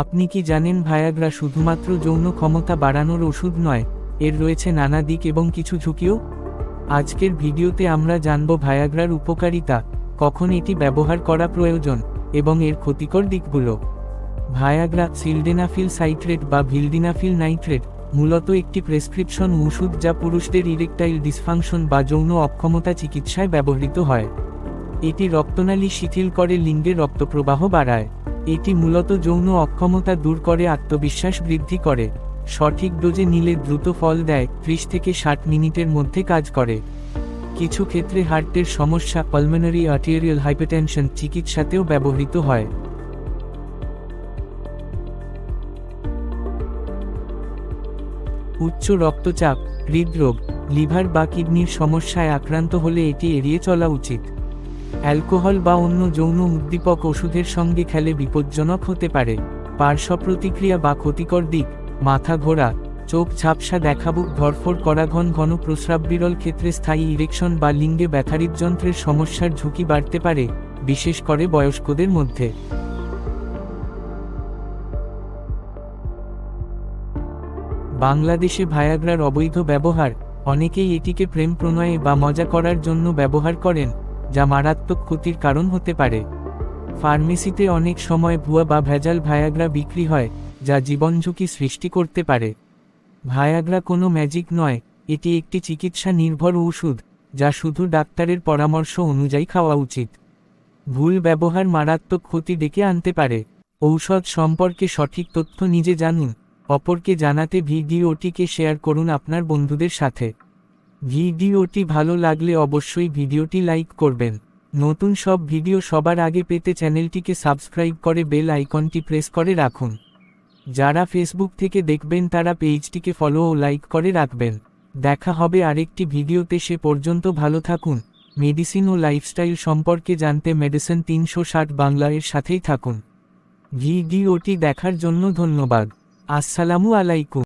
আপনি কি জানেন ভায়াগ্রা শুধুমাত্র যৌন ক্ষমতা বাড়ানোর ওষুধ নয়, এর রয়েছে নানা দিক এবং কিছু ঝুঁকিও? আজকের ভিডিওতে আমরা জানব ভায়াগ্রার উপকারিতা, কখন এটি ব্যবহার করা প্রয়োজন, এবং এর ক্ষতিকর দিকগুলো। ভায়াগ্রা সিলডেনাফিল সাইট্রেট বা ভিলডিনাফিল নাইট্রেট, মূলত একটি প্রেসক্রিপশন ওষুধ যা পুরুষদের ইরেকটাইল ডিসফাংশন বা যৌন অক্ষমতা চিকিৎসায় ব্যবহৃত হয়। এটি রক্তনালী শিথিল করে লিঙ্গের রক্তপ্রবাহ বাড়ায়। এটি মূলত যৌন অক্ষমতা দূর করে, আত্মবিশ্বাস বৃদ্ধি করে। সঠিক ডোজে নিলে দ্রুত ফল দেয়, ত্রিশ থেকে ষাট মিনিটের মধ্যে কাজ করে। কিছু ক্ষেত্রে হার্টের সমস্যা পালমেনারি আর্টেরিয়াল হাইপারটেনশন চিকিৎসাতেও ব্যবহৃত হয়। উচ্চ রক্তচাপ, হৃদরোগ, লিভার বা কিডনির সমস্যায় আক্রান্ত হলে এটি এড়িয়ে চলা উচিত। অ্যালকোহল বা অন্য যৌন উদ্দীপক ওষুধের সঙ্গে খেলে বিপজ্জনক হতে পারে। পার্শ্ব প্রতিক্রিয়া বা ক্ষতিকর দিক, মাথা ঘোরা, চোখ ঝাপসা দেখাবুক ধরফর করা, ঘন ঘন প্রস্রাব বিরল ক্ষেত্রে স্থায়ী ইরেকশন বা লিঙ্গে ব্যথারিত যন্ত্রের সমস্যার ঝুঁকি বাড়তে পারে, বিশেষ করে বয়স্কদের মধ্যে। বাংলাদেশে ভায়াগ্রার অবৈধ ব্যবহার, অনেকেই এটিকে প্রেম প্রণয়ে বা মজা করার জন্য ব্যবহার করেন। যা মারাত্মক ক্ষতির কারণ হতে পারে। ফার্মেসিতে অনেক সময় ভুয়া বা ভেজাল ভায়াগ্রা বিক্রি হয়, যা জীবন ঝুঁকি সৃষ্টি করতে পারে। ভায়াগ্রা কোনো ম্যাজিক নয়, এটি একটি চিকিৎসা নির্ভর ওষুধ যা শুধু ডাক্তারের পরামর্শ অনুযায়ী খাওয়া উচিত। ভুল ব্যবহার মারাত্মক ক্ষতি ডেকে আনতে পারে। ঔষধ সম্পর্কে সঠিক তথ্য নিজে জানুন, অপরকে জানাতে ভিডিওটিকে শেয়ার করুন আপনার বন্ধুদের সাথে। ভিডিওটি ভালো লাগলে অবশ্যই ভিডিওটি লাইক করবেন। নতুন সব ভিডিও সবার আগে পেতে চ্যানেলটিকে সাবস্ক্রাইব করে বেল আইকনটি প্রেস করে রাখুন। যারা ফেসবুক থেকে দেখবেন তারা পেজটিকে ফলো ও লাইক করে রাখবেন। দেখা হবে আরেকটি ভিডিওতে, সে পর্যন্ত ভালো থাকুন। মেডিসিন ও লাইফস্টাইল সম্পর্কে জানতে মেডিসিন তিনশো ষাট বাংলা এর সাথেই থাকুন। ভিডিওটি দেখার জন্য ধন্যবাদ। আসসালামু আলাইকুম।